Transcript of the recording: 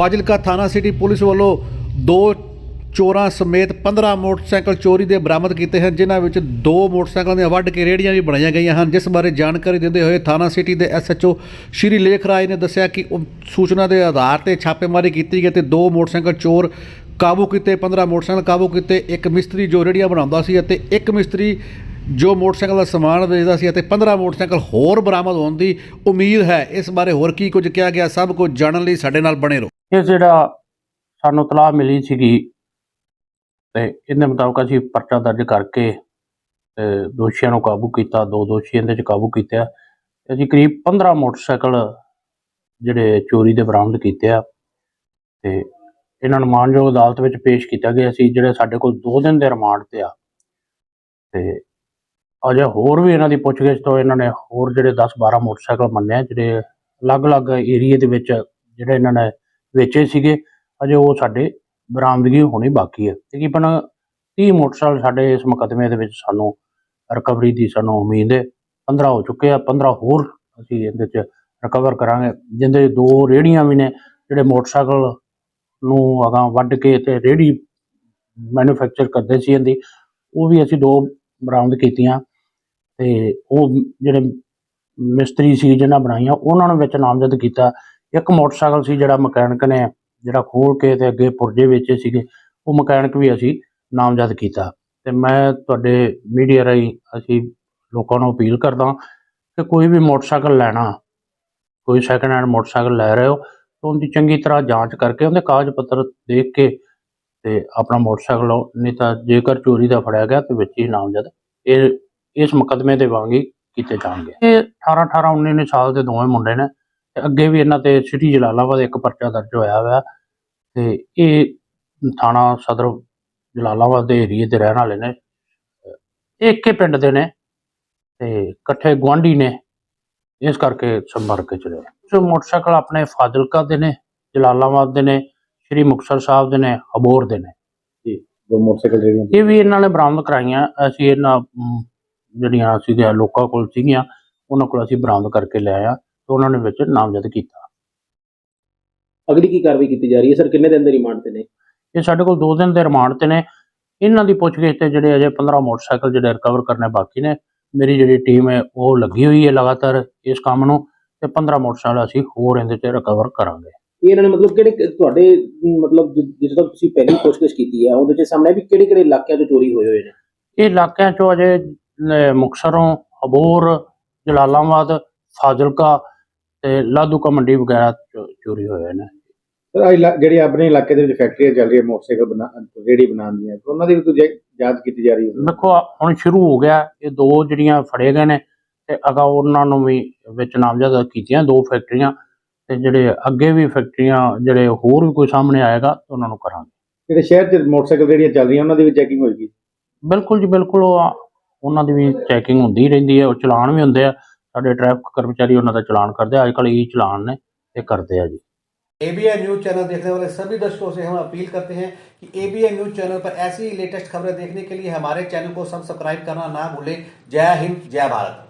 ਫਾਜ਼ਿਲਕਾ ਥਾਣਾ city police ਵੱਲੋਂ ਦੋ ਚੋਰਾਂ ਸਮੇਤ 15 ਮੋਟਰਸਾਈਕਲ ਚੋਰੀ ਦੇ ਬਰਾਮਦ ਕੀਤੇ ਹਨ, ਜਿਨ੍ਹਾਂ ਵਿੱਚ ਦੋ ਮੋਟਰਸਾਈਕਲਾਂ ਦੀਆਂ ਵੱਢ ਕੇ ਰੇਹੜੀਆਂ ਵੀ ਬਣਾਈਆਂ ਗਈਆਂ ਹਨ। ਜਿਸ ਬਾਰੇ ਜਾਣਕਾਰੀ ਦਿੰਦੇ ਹੋਏ ਥਾਣਾ ਸਿਟੀ ਦੇ ਐਸਐਚਓ ਸ਼੍ਰੀ ਲੇਖ ਰਾਏ ਨੇ ਦੱਸਿਆ ਕਿ ਸੂਚਨਾ ਦੇ ਆਧਾਰ ਤੇ ਛਾਪੇਮਾਰੀ ਕੀਤੀ ਗਈ ਤੇ ਦੋ ਮੋਟਰਸਾਈਕਲ ਚੋਰ ਕਾਬੂ ਕੀਤੇ 15 ਮੋਟਰਸਾਈਕਲ ਕਾਬੂ ਕੀਤੇ, ਇੱਕ ਮਿਸਤਰੀ ਜੋ ਰੇਹੜੀਆਂ ਬਣਾਉਂਦਾ ਸੀ ਅਤੇ ਇੱਕ ਮਿਸਤਰੀ ਜੋ ਮੋਟਰਸਾਈਕਲ ਦਾ ਸਮਾਨ ਵੇਚਦਾ ਸੀ ਅਤੇ 15 ਮੋਟਰਸਾਈਕਲ ਹੋਰ ਬਰਾਮਦ ਹੋਣ ਦੀ ਉਮੀਦ ਹੈ, ਇਸ ਬਾਰੇ ਹੋਰ ਕੀ ਕੁਝ ਕਿਹਾ ਗਿਆ, ਸਭ ਕੁਝ ਜਾਣਨ ਲਈ ਸਾਡੇ ਨਾਲ ਬਣੇ ਰਹੋ। ਇਹ ਜਿਹੜਾ ਸਾਨੂੰ ਤਲਾਹ ਮਿਲੀ ਸੀਗੀ ਤੇ ਇਹਦੇ ਮੁਤਾਬਕ ਅਸੀਂ ਪਰਚਾ ਦਰਜ ਕਰਕੇ ਤੇ ਦੋਸ਼ੀਆਂ ਨੂੰ ਕਾਬੂ ਕੀਤਾ, ਦੋ ਦੋਸ਼ੀ ਇਹਦੇ ਚ ਕਾਬੂ ਕੀਤਾ ਅਸੀਂ ਕਰੀਬ 15 ਮੋਟਰਸਾਈਕਲ ਜਿਹੜੇ ਚੋਰੀ ਦੇ ਬਰਾਮਦ ਕੀਤੇ ਆ ਤੇ ਇਹਨਾਂ ਨੂੰ ਮਾਨਯੋਗ ਅਦਾਲਤ ਵਿੱਚ ਪੇਸ਼ ਕੀਤਾ ਗਿਆ ਸੀ, ਜਿਹੜੇ ਸਾਡੇ ਕੋਲ 2 ਦਿਨ ਦੇ ਰਿਮਾਂਡ ਤੇ ਆ। ਤੇ ਅਜੇ ਹੋਰ ਵੀ ਇਹਨਾਂ ਦੀ ਪੁੱਛਗਿੱਛ ਤੋਂ ਇਹਨਾਂ ਨੇ ਹੋਰ ਜਿਹੜੇ 10 12 ਮੋਟਰਸਾਈਕਲ ਮੰਨਿਆ ਜਿਹੜੇ ਅਲੱਗ-ਅਲੱਗ ਏਰੀਏ ਦੇ ਵਿੱਚ ਜਿਹੜੇ ਇਹਨਾਂ ਨੇ ਵੇਚੇ ਸੀਗੇ, ਅਜੇ ਉਹ ਸਾਡੇ ਬਰਾਮਦਗੀ ਹੋਣੀ ਬਾਕੀ ਹੈ ਤਕਰੀਬਨ 30 ਮੋਟਰਸਾਈਕਲ ਸਾਡੇ ਇਸ ਮੁਕੱਦਮੇ ਦੇ ਵਿੱਚ ਸਾਨੂੰ ਰਿਕਵਰੀ ਦੀ ਸਾਨੂੰ ਉਮੀਦ ਹੈ। 15 ਹੋ ਚੁੱਕੇ ਆ 15 ਹੋਰ ਅਸੀਂ ਇਹਦੇ ਚ ਰਿਕਵਰ ਕਰਾਂਗੇ, ਜਿੰਦੇ ਦੋ ਰੇੜੀਆਂ ਵੀ ਨੇ, ਜਿਹੜੇ ਮੋਟਰਸਾਈਕਲ ਨੂੰ ਅਗਾਂ ਵੱਢ ਕੇ ਤੇ ਰੇੜੀ ਮੈਨੂਫੈਕਚਰ ਕਰਦੇ ਸੀ ਇਹਦੀ, ਉਹ ਵੀ ਅਸੀਂ ਦੋ ਬਰਾਮਦ ਕੀਤੀਆਂ। ਤੇ ਉਹ ਜਿਹੜੇ ਮਿਸਤਰੀ ਸੀ ਜਿਹਨਾਂ ਬਣਾਈਆਂ, ਉਹਨਾਂ ਨੂੰ ਵਿੱਚ ਨਾਮਜ਼ਦ ਕੀਤਾ। ਇੱਕ ਮੋਟਰਸਾਈਕਲ ਸੀ ਜਿਹੜਾ ਮਕੈਨਿਕ ਨੇ, ਜਿਹੜਾ ਖੋਲ ਕੇ ਤੇ ਅੱਗੇ ਪੁਰਜੇ ਵੇਚੇ ਸੀਗੇ, ਉਹ ਮਕੈਨਿਕ ਵੀ ਅਸੀਂ ਨਾਮਜ਼ਦ ਕੀਤਾ। ਤੇ ਮੈਂ ਤੁਹਾਡੇ ਮੀਡੀਆ ਰਾਹੀਂ ਅਸੀਂ ਲੋਕਾਂ ਨੂੰ ਅਪੀਲ ਕਰਦਾ ਕਿ ਕੋਈ ਵੀ ਮੋਟਰਸਾਈਕਲ ਲੈਣਾ, ਕੋਈ ਸੈਕੰਡ ਹੈਂਡ ਮੋਟਰਸਾਈਕਲ ਲੈ ਰਹੇ ਹੋ, ਤਾਂ ਉਹਦੀ ਚੰਗੀ ਤਰ੍ਹਾਂ ਜਾਂਚ ਕਰਕੇ ਉਹਦੇ ਕਾਗਜ਼ ਪੱਤਰ ਦੇਖ ਕੇ ਤੇ ਆਪਣਾ ਮੋਟਰਸਾਈਕਲ ਲਓ, ਨਹੀਂ ਤਾਂ ਜੇਕਰ ਚੋਰੀ ਦਾ ਫੜਿਆ ਗਿਆ ਤੇ ਵਿੱਚ ਹੀ ਨਾਮਜ਼ਦ। ਇਹ ਇਸ ਮੁਕੱਦਮੇ ਦੇ ਵਾਂਗ ਹੀ ਕੀਤੇ ਜਾਣਗੇ। ਇਹ 18 18 19 19 ਸਾਲ ਦੇ ਦੋਵੇਂ ਮੁੰਡੇ ਨੇ ਤੇ ਅੱਗੇ ਵੀ ਇਹਨਾਂ ਤੇ ਸਿਟੀ ਜਲਾਲਾਬਾਦ ਇੱਕ ਪਰਚਾ ਦਰਜ ਹੋਇਆ ਹੋਇਆ ਤੇ ਇਹ ਥਾਣਾ ਸਦਰ ਜਲਾਲਾਬਾਦ ਦੇ ਏਰੀਏ ਦੇ ਰਹਿਣ ਵਾਲੇ ਨੇ। ਇੱਕੇ ਪਿੰਡ ਦੇ ਨੇ ਤੇ ਇਕੱਠੇ ਗੁਆਂਢੀ ਨੇ। ਇਸ ਕਰਕੇ ਸੰਪਰਕ ਚ ਰਹੇ। ਸੋ ਮੋਟਰਸਾਈਕਲ ਆਪਣੇ ਫਾਜ਼ਿਲਕਾ ਦੇ ਨੇ ਜਲਾਲਾਬਾਦ ਦੇ ਨੇ ਸ਼੍ਰੀ ਮੁਕਤਸਰ ਸਾਹਿਬ ਦੇ ਨੇ ਅਬੋਰ ਦੇ ਨੇ। ਦੋ ਮੋਟਰਸਾਈਕਲ ਜਿਹੜੀਆਂ ਇਹ ਵੀ ਇਹਨਾਂ ਨੇ ਬਰਾਮਦ ਕਰਾਈਆਂ। ਅਸੀਂ ਇਹਨਾਂ ਜਿਹੜੀਆਂ ਸੀਗੀਆਂ ਲੋਕਾਂ ਕੋਲ ਸੀਗੀਆਂ ਉਹਨਾਂ ਕੋਲ ਅਸੀਂ ਬਰਾਮਦ ਕਰਕੇ ਲੈ ਆਇਆ ਤੇ ਉਹਨਾਂ ਨੇ ਵਿੱਚ ਨਾਮਜ਼ਦ ਕੀਤਾ। ਅਗਲੀ ਕੀ ਕਾਰਵਾਈ ਕੀਤੀ ਜਾ ਰਹੀ ਹੈ? ਸਰ ਕਿੰਨੇ ਦਿਨ ਦੇ ਰਿਮਾਂਡ ਤੇ ਨੇ? ਇਹ ਸਾਡੇ ਕੋਲ 2 ਦਿਨ ਦੇ ਰਿਮਾਂਡ ਤੇ ਨੇ। ਇਹਨਾਂ ਦੀ ਪੁੱਛਗਿੱਛ ਤੇ ਜਿਹੜੇ ਅਜੇ 15 ਮੋਟਰਸਾਈਕਲ ਜਿਹੜੇ ਰਿਕਵਰ ਕਰਨੇ ਬਾਕੀ ਨੇ ਮੇਰੀ ਜਿਹੜੀ ਟੀਮ ਹੈ ਉਹ ਲੱਗੀ ਹੋਈ ਹੈ ਲਗਾਤਾਰ ਇਸ ਕੰਮ ਨੂੰ ਤੇ 15 ਮੋਟਰਸਾਈਕਲ ਅਸੀਂ ਹੋਰ ਇਹਦੇ ਤੇ ਰਿਕਵਰ ਕਰਾਂਗੇ। ਇਹ ਇਹਨਾਂ ਨੇ ਮਤਲਬ ਕਿਹੜੇ ਤੁਹਾਡੇ ਮਤਲਬ ਜਿ- ਜਿਸ ਤੱਕ ਤੁਸੀਂ ਪਹਿਲੀ ਕੋਸ਼ਿਸ਼ ਕੀਤੀ ਹੈ ਉਹਦੇ ਚ ਸਾਹਮਣੇ ਵੀ ਕਿਹੜੇ ਕਿਹੜੇ ਇਲਾਕਿਆਂ 'ਚ ਚੋਰੀ ਹੋਏ ਹੋਏ ਨੇ? ਇਹ ਇਲਾਕਿਆਂ ਚੋਂ ਅਜੇ ਅਹ, ਮੁਕਤਸਰੋਂ ਅਬੋਰ ਜਲਾਲਾਬਾਦ ਫਾਜ਼ਿਲਕਾ ਤੇ ਲਾਧੂਕਾ ਮੰਡੀ ਵਗੈਰਾ ਚੋਰੀ ਹੋਏ ਨੇ। ਜਿਹੜੀ ਆਪਣੇ ਇਲਾਕੇ ਦੇ ਵਿੱਚ ਫੈਕਟਰੀਆਂ ਚੱਲ ਰਹੀਆਂ ਮੋਟਰਸਾਈਕਲ ਬਣਾ ਰੇੜੀ ਬਣਾਉਣ ਦੀਆਂ ਤੇ ਉਹਨਾਂ ਦੀ ਵੀ ਜਾਂ- ਜਾਂਚ ਕੀਤੀ ਜਾ ਰਹੀ ਹੈ ਦੇਖੋ ਹੁਣ ਸ਼ੁਰੂ ਹੋ ਗਿਆ ਇਹ ਦੋ ਜਿਹੜੀਆਂ ਫੜੇ ਗਏ ਨੇ ਤੇ ਅਗਾ ਉਹਨਾਂ ਨੂੰ ਵੀ ਵਿੱਚ ਨਾਮਜ਼ਦ ਕੀਤੀਆਂ ਦੋ ਫੈਕਟਰੀਆਂ ਤੇ ਜਿਹੜੇ ਅੱਗੇ ਵੀ ਫੈਕਟਰੀਆਂ ਜਿਹੜੇ ਹੋਰ ਵੀ ਕੋਈ ਸਾਹਮਣੇ ਆਏਗਾ ਤਾਂ ਉਹਨਾਂ ਨੂੰ ਕਰਾਂਗੇ। ਜਿਹੜੇ ਸ਼ਹਿਰ 'ਚ ਮੋਟਰਸਾਈਕਲ ਰੇੜੀਆਂ ਚੱਲ ਰਹੀਆਂ ਉਹਨਾਂ ਦੀ ਵੀ ਚੈਕਿੰਗ ਹੋਏਗੀ? ਬਿਲਕੁਲ ਜੀ ਬਿਲਕੁਲ ਉਹ ਉਹਨਾਂ ਦੀ ਵੀ ਚੈਕਿੰਗ ਹੁੰਦੀ ਰਹਿੰਦੀ ਹੈ ਉਹ ਚਲਾਨ ਵੀ ਹੁੰਦੇ ਆ ਸਾਡੇ ਟ੍ਰੈਫਿਕ ਕਰਮਚਾਰੀ ਉਹਨਾਂ ਦਾ ਚਲਾਨ ਕਰਦੇ ਆ ਅੱਜ ਕੱਲ੍ਹ ਇਹ ਚਲਾਨ ਨੇ ਇਹ ਕਰਦੇ ਆ ਜੀ एबीएन न्यूज चैनल देखने वाले सभी दर्शकों से हम अपील करते हैं कि एबीएन न्यूज चैनल पर ऐसी ही लेटेस्ट खबरें देखने के लिए हमारे चैनल को सब्सक्राइब करना ना भूलें जय हिंद जय भारत